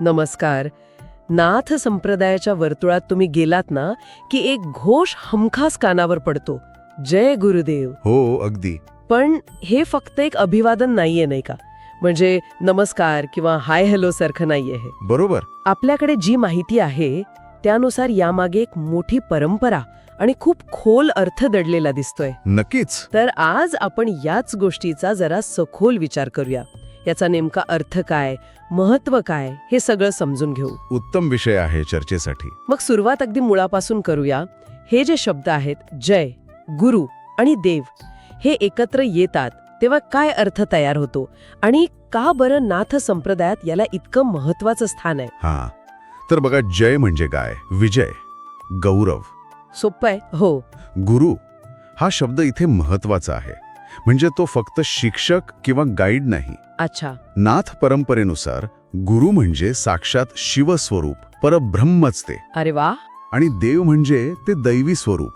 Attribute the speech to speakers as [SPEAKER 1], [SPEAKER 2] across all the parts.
[SPEAKER 1] नमस्कार. नाथ संप्रदायाच्या वर्तुळात तुम्ही गेलात ना की एक घोष हमखास कानावर पडतो. जय गुरुदेव.
[SPEAKER 2] हो अगदी.
[SPEAKER 1] पण हे फक्त एक अभिवादन नाहीये नाही का? म्हणजे नमस्कार किंवा हाय हॅलो सारखं नाहीये हे.
[SPEAKER 2] बरोबर.
[SPEAKER 1] आपल्याकडे जी माहिती आहे त्यानुसार यामागे एक मोठी परंपरा आणि खूप खोल अर्थ दडलेला दिसतोय.
[SPEAKER 2] नक्कीच.
[SPEAKER 1] तर आज आपण याच गोष्टीचा जरा सखोल विचार करूया. याचा नेमका अर्थ काय महत्त्व काय हे सगळं समजून घेऊ.
[SPEAKER 2] उत्तम विषय आहे चर्चेसाठी.
[SPEAKER 1] मग सुरुवात अगदी मुळापासून करूया. हे जे शब्द आहेत जय गुरु आणि देव हे एकत्र येतात तेव्हा काय अर्थ तयार होतो आणि का बरं नाथ संप्रदायात याला इतकं महत्वाचं स्थान आहे?
[SPEAKER 2] हा. तर बघा जय म्हणजे काय? विजय गौरव.
[SPEAKER 1] सोपं आहे. हो.
[SPEAKER 2] गुरु हा शब्द इथे महत्त्वाचा आहे. म्हणजे तो फक्त शिक्षक किंवा गाईड नाही.
[SPEAKER 1] अच्छा.
[SPEAKER 2] नाथ परंपरेनुसार गुरु म्हणजे साक्षात शिवस्वरूप परब्रह्मच ते.
[SPEAKER 1] अरे वा.
[SPEAKER 2] आणि देव म्हणजे ते दैवी स्वरूप.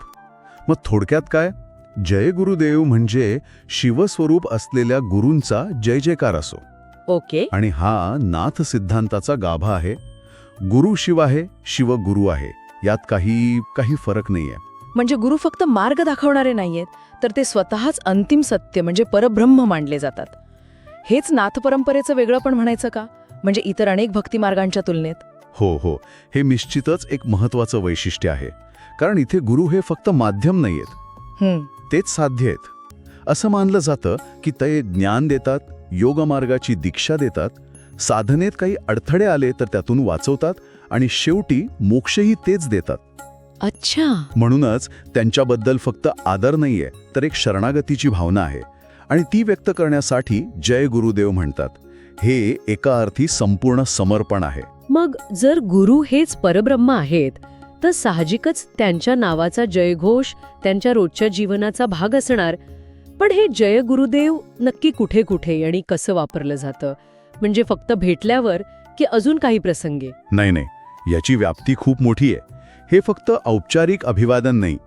[SPEAKER 2] मग थोडक्यात काय? जय गुरुदेव म्हणजे शिवस्वरूप असलेल्या गुरूंचा जय जयकार असो.
[SPEAKER 1] ओके.
[SPEAKER 2] आणि हा नाथ सिद्धांताचा गाभा आहे. गुरु शिव आहे शिव गुरु आहे. यात काही काही फरक नाहीये.
[SPEAKER 3] म्हणजे गुरु फक्त मार्ग दाखवणारे नाहीयेत. तर ते स्वतःच अंतिम सत्य म्हणजे परब्रह्म मानले जातात. हेच नाथ परंपरेचं वेगळं पण म्हणायचं का? म्हणजे इतर अनेक भक्तिमार्गांच्या तुलनेत?
[SPEAKER 2] हो हो. हे निश्चितच एक महत्वाचं वैशिष्ट्य आहे. कारण इथे गुरु हे फक्त माध्यम नाहीयेत. तेच साध्य आहेत. असं मानलं जातं की ते ज्ञान देतात योगमार्गाची दीक्षा देतात साधनेत काही अडथळे आले तर त्यातून वाचवतात आणि शेवटी मोक्षही तेच देतात.
[SPEAKER 3] अच्छा.
[SPEAKER 2] म्हणूनच त्यांच्याबद्दल फक्त आदर नाहीये तर एक शरणागतीची भावना आहे. आणि ती व्यक्त करण्यासाठी जय गुरुदेव म्हणतात. हे एका अर्थी संपूर्ण समर्पण आहे.
[SPEAKER 4] मग जर गुरु हेच परब्रह्म आहेत तर साहजिकच त्यांच्या नावाचा जयघोष त्यांच्या रोजच्या जीवनाचा भाग असणार. पण हे जय गुरुदेव नक्की कुठे कुठे आणि कसं वापरलं जातं? म्हणजे फक्त भेटल्यावर की अजून काही प्रसंगी?
[SPEAKER 2] नाही नाही. याची व्याप्ती खूप मोठी आहे. हे फक्त औपचारिक अभिवादन नाही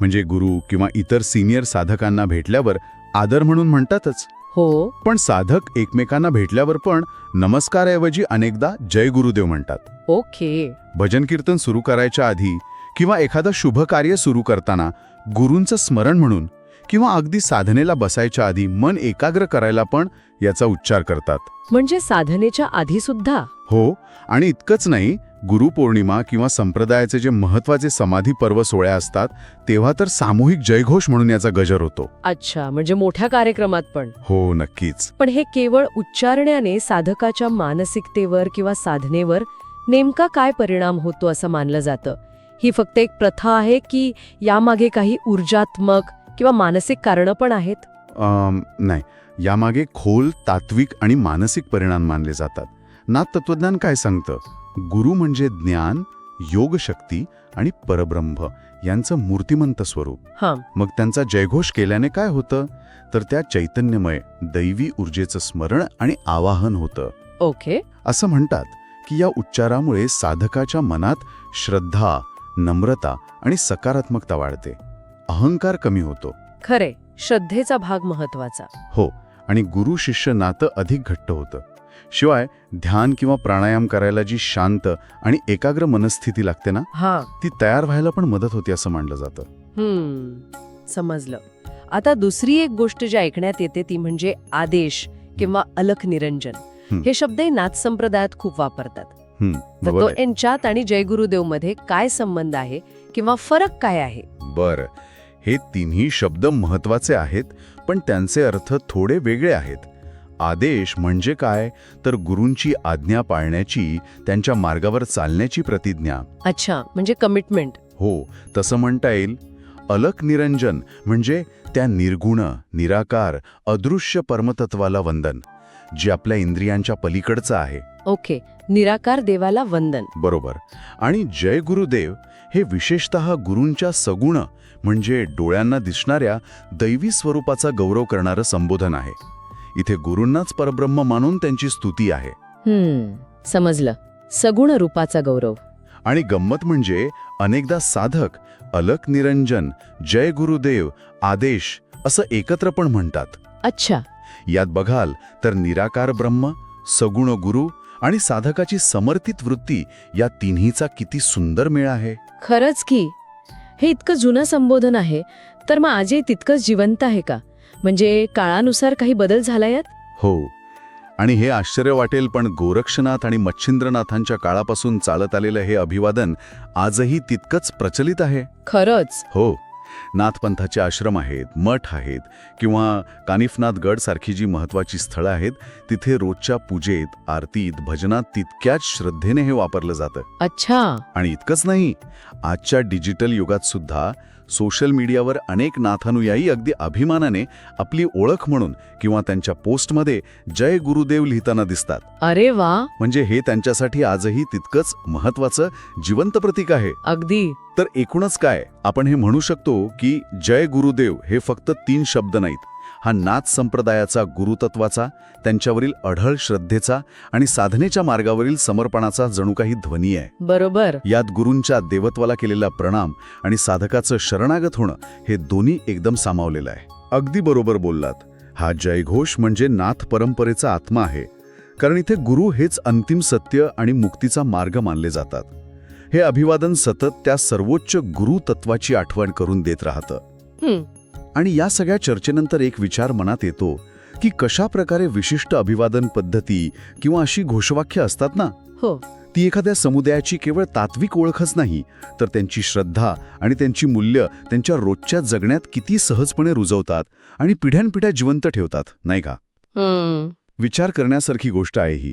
[SPEAKER 2] म्हणजे गुरु किंवा इतर सिनियर साधकांना भेटल्यावर आदर म्हणून म्हणतातच.
[SPEAKER 4] हो.
[SPEAKER 2] पण साधक एकमेकांना भेटल्यावर पण नमस्कारऐवजी अनेकदा जय गुरुदेव म्हणतात.
[SPEAKER 4] ओके.
[SPEAKER 2] भजन कीर्तन सुरू करायच्या आधी किंवा एखादं शुभ कार्य सुरू करताना गुरूंचं स्मरण म्हणून किंवा अगदी साधनेला बसायच्या आधी मन एकाग्र करायला पण याचा उच्चार करतात.
[SPEAKER 4] म्हणजे साधनेच्या आधी सुद्धा?
[SPEAKER 2] हो आणि इतकंच नाही गुरुपौर्णिमा किंवा संप्रदायाचे जे महत्त्वाचे समाधी पर्व सोहळे असतात तेव्हा तर सामूहिक जयघोष म्हणून याचा गजर होतो.
[SPEAKER 4] अच्छा म्हणजे मोठ्या कार्यक्रमात पण.
[SPEAKER 2] हो नक्कीच.
[SPEAKER 4] पण हे केवळ उच्चारण्याने साधकाच्या मानसिकतेवर किंवा साधनेवर नेमका काय परिणाम होतो असं मानलं जातं? ही फक्त एक प्रथा आहे की यामागे काही ऊर्जात्मक किंवा मानसिक कारणं पण आहेत?
[SPEAKER 2] नाही. यामागे खोल तात्विक आणि मानसिक परिणाम मानले जातात. नाथ तत्वज्ञान काय सांगतं? गुरु म्हणजे ज्ञान योगशक्ती आणि परब्रह्म यांचं मूर्तिमंत स्वरूप. मग त्यांचा जयघोष केल्याने काय होतं? तर त्या चैतन्यमय दैवी ऊर्जेचं स्मरण आणि आवाहन होतं.
[SPEAKER 1] ओके.
[SPEAKER 2] असं म्हणतात की या उच्चारामुळे साधकाच्या मनात श्रद्धा नम्रता आणि सकारात्मकता वाढते. अहंकार कमी होतो.
[SPEAKER 1] खरे. श्रद्धेचा भाग महत्त्वाचा
[SPEAKER 2] हो. आणि गुरु शिष्य नातं अधिक घट्ट होतं. शिवाय ध्यान किंवा प्राणायाम करायला जी शांत आणि एकाग्र मनस्थिती लागते ना
[SPEAKER 1] हा.
[SPEAKER 2] ती तयार व्हायला पण मदत होते असं मानलं जातं.
[SPEAKER 1] हम्म समजलं. आता दुसरी एक गोष्ट जी ऐकण्यात येते ती म्हणजे आदेश किंवा अलख निरंजन.
[SPEAKER 2] हं.
[SPEAKER 1] शब्दही नाथ संप्रदायात खूप वापरतात. तो. यांच्यात आणि जयगुरुदेवमध्ये काय संबंध आहे किंवा फरक काय आहे?
[SPEAKER 2] बरं. हे तिन्ही शब्द महत्त्वाचे आहेत पण त्यांचे अर्थ थोडे वेगळे आहेत. आदेश म्हणजे काय? तर गुरूंची आज्ञा पाळण्याची त्यांच्या मार्गावर चालण्याची प्रतिज्ञा.
[SPEAKER 1] अच्छा म्हणजे कमिटमेंट
[SPEAKER 2] हो तसं म्हणता येईल. अलक निरंजन म्हणजे त्या निर्गुण निराकार अदृश्य परमतत्वाला वंदन जे आपल्या इंद्रियांच्या पलीकडचं आहे.
[SPEAKER 1] ओके निराकार देवाला वंदन.
[SPEAKER 2] बरोबर. आणि जय गुरुदेव हे विशेषतः गुरूंच्या सगुण म्हणजे डोळ्यांना दिसणाऱ्या दैवी स्वरूपाचा गौरव करणारं संबोधन आहे. इथे गुरूंनाच परब्रह्म मानून त्यांची स्तुती आहे.
[SPEAKER 4] समजलं. सगुण रूपाचा गौरव.
[SPEAKER 2] आणि गंमत म्हणजे अनेकदा साधक अलक निरंजन जय गुरुदेव आदेश असं एकत्र पण म्हणतात.
[SPEAKER 4] अच्छा.
[SPEAKER 2] यात बघाल तर निराकार ब्रह्म सगुण गुरु आणि साधकाची समर्पित वृत्ती या तिन्हीचा किती सुंदर मेळ आहे.
[SPEAKER 4] खरंच की. हे इतकं जुनं संबोधन आहे तर मग आजही तितकंच जिवंत आहे का? म्हणजे काळानुसार काही बदल झाला यात
[SPEAKER 2] हो. आणि हे आश्चर्य वाटेल पण गोरक्षनाथ आणि मच्छिंद्रनाथांच्या काळापासून चालत आलेलं हे अभिवादन आजही तितकंच प्रचलित आहे?
[SPEAKER 3] खरंच?
[SPEAKER 2] हो. नाथपंथाचे आश्रम आहेत मठ आहेत किंवा कानिफनाथ गड सारखी जी महत्वाची स्थळं आहेत तिथे रोजच्या पूजेत आरतीत भजनात तितक्याच श्रद्धेने हे वापरलं जातं.
[SPEAKER 3] अच्छा.
[SPEAKER 2] आणि इतकंच नाही आजच्या डिजिटल युगात सुद्धा सोशल मीडियावर अनेक नाथानुयायी अगदी अभिमानाने आपली ओळख म्हणून किंवा त्यांच्या पोस्टमध्ये जय गुरुदेव लिहिताना दिसतात.
[SPEAKER 3] अरे वा.
[SPEAKER 2] म्हणजे हे त्यांच्यासाठी आजही तितकंच महत्वाचं जिवंत प्रतीक आहे.
[SPEAKER 3] अगदी.
[SPEAKER 2] तर एकूणच काय? आपण हे म्हणू शकतो की जय गुरुदेव हे फक्त तीन शब्द नाहीत. हा नाथ संप्रदायाचा गुरुतत्वाचा त्यांच्यावरील अढळ श्रद्धेचा आणि साधनेच्या मार्गावरील समर्पणाचा जणू काही ध्वनी आहे.
[SPEAKER 3] बरोबर.
[SPEAKER 2] यात गुरूंच्या देवत्वाला केलेला प्रणाम आणि साधकाचं शरणागत होणं हे दोन्ही एकदम सामावलेलं आहे. अगदी बरोबर बोललात. हा जयघोष म्हणजे नाथ परंपरेचा आत्मा आहे. कारण इथे गुरु हेच अंतिम सत्य आणि मुक्तीचा मार्ग मानले जातात. हे अभिवादन सतत त्या सर्वोच्च गुरु तत्वाची आठवण करून देत राहतं. आणि या सगळ्या चर्चेनंतर एक विचार मनात येतो की कशा प्रकारे विशिष्ट अभिवादन पद्धती किंवा अशी घोषवाक्य असतात ना?
[SPEAKER 3] हो.
[SPEAKER 2] ती एखाद्या समुदायाची केवळ तात्विक ओळखच नाही तर त्यांची श्रद्धा आणि त्यांची मूल्य त्यांच्या रोजच्या जगण्यात किती सहजपणे रुजवतात आणि पिढ्यानपिढ्या जिवंत ठेवतात नाही का? विचार करण्यासारखी गोष्ट आहे ही.